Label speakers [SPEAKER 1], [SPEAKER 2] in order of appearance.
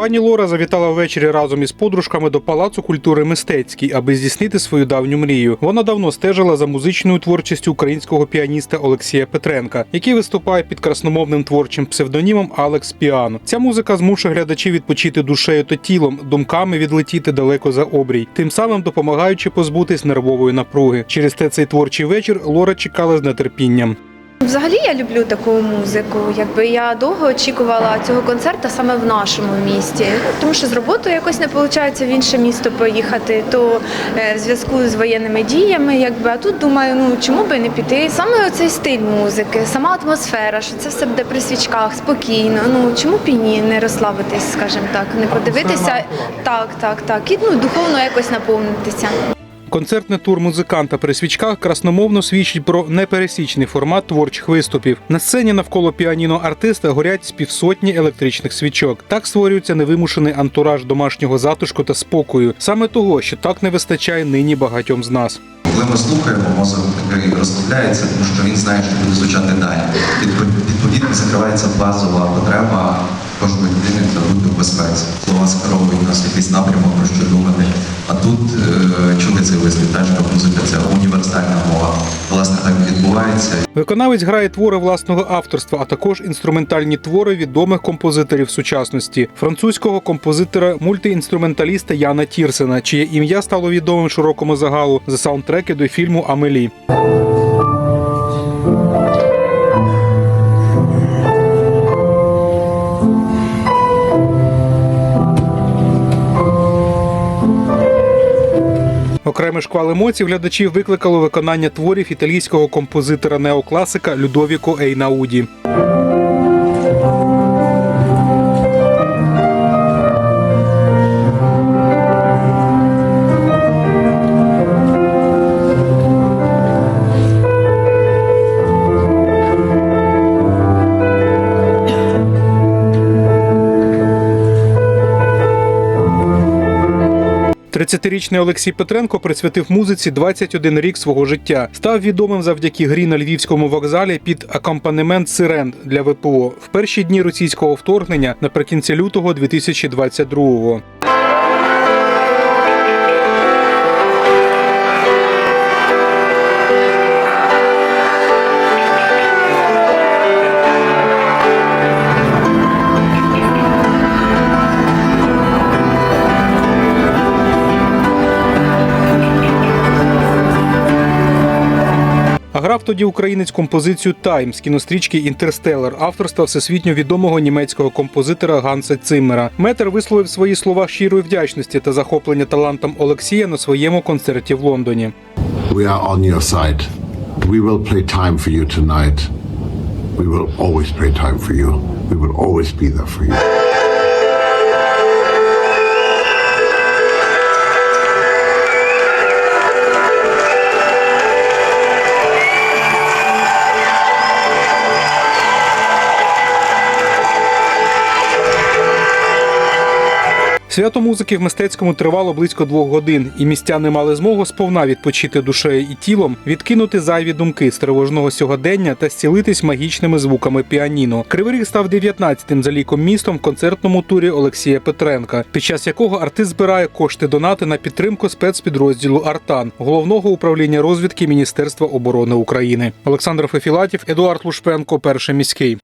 [SPEAKER 1] Пані Лора завітала ввечері разом із подружками до Палацу культури мистецький, аби здійснити свою давню мрію. Вона давно стежила за музичною творчістю українського піаніста Олексія Петренка, який виступає під красномовним творчим псевдонімом Алекс Піано. Ця музика змушує глядачів відпочити душею та тілом, думками відлетіти далеко за обрій, тим самим допомагаючи позбутись нервової напруги. Через те цей творчий вечір Лора чекала з нетерпінням.
[SPEAKER 2] Взагалі я люблю таку музику. Якби я довго очікувала цього концерту саме в нашому місті, тому що з роботою якось не виходить в інше місто поїхати, то е, в зв'язку з воєнними діями, якби а тут думаю, ну чому би не піти? Саме цей стиль музики, сама атмосфера, що це все буде при свічках, спокійно. Ну чому б і ні не розслабитись, скажімо так, не подивитися так, так, так, і ну духовно якось наповнитися.
[SPEAKER 1] Концертний тур музиканта при свічках красномовно свідчить про непересічний формат творчих виступів. На сцені навколо піаніно артиста горять з півсотні електричних свічок. Так створюється невимушений антураж домашнього затишку та спокою, саме того, що так не вистачає нині багатьом з нас.
[SPEAKER 3] Коли ми слухаємо, мозок розслабляється, тому що він знає, що буде звучати далі. Відпо- Відповідно, закривається базова потреба кожної людини та бути в безпеці. Слова скеровують нас якийсь напрямок, про що думати. А тут е, чули цей вислів, теж що музика це універсальна мова. Власне, так відбувається.
[SPEAKER 1] Виконавець грає твори власного авторства, а також інструментальні твори відомих композиторів сучасності, французького композитора мультиінструменталіста Яна Тірсена, чиє ім'я стало відомим широкому загалу за саундтреки до фільму Амелі. Окремий шквал емоцій глядачів викликало виконання творів італійського композитора неокласика Людовіко Ейнауді. Тридцятирічний Олексій Петренко присвятив музиці 21 рік свого життя. Став відомим завдяки грі на львівському вокзалі під акомпанемент сирен для ВПО в перші дні російського вторгнення наприкінці лютого 2022-го. Грав тоді українець композицію Тайм з кінострічки Інтерстелер авторства всесвітньо відомого німецького композитора Ганса Циммера. Метр висловив свої слова щирої вдячності та захоплення талантом Олексія на своєму концерті в Лондоні.
[SPEAKER 4] We are on your side. We will play time for you tonight. We will always play time for you. We will always be there for you.
[SPEAKER 1] Свято музики в мистецькому тривало близько двох годин, і містяни мали змогу сповна відпочити душею і тілом, відкинути зайві думки з тривожного сьогодення та зцілитись магічними звуками піаніно. Кривий Ріг став 19-тим за ліком містом в концертному турі Олексія Петренка, під час якого артист збирає кошти донати на підтримку спецпідрозділу Артан головного управління розвідки Міністерства оборони України. Олександр Фефілатів, Едуард Лушпенко, перший міський.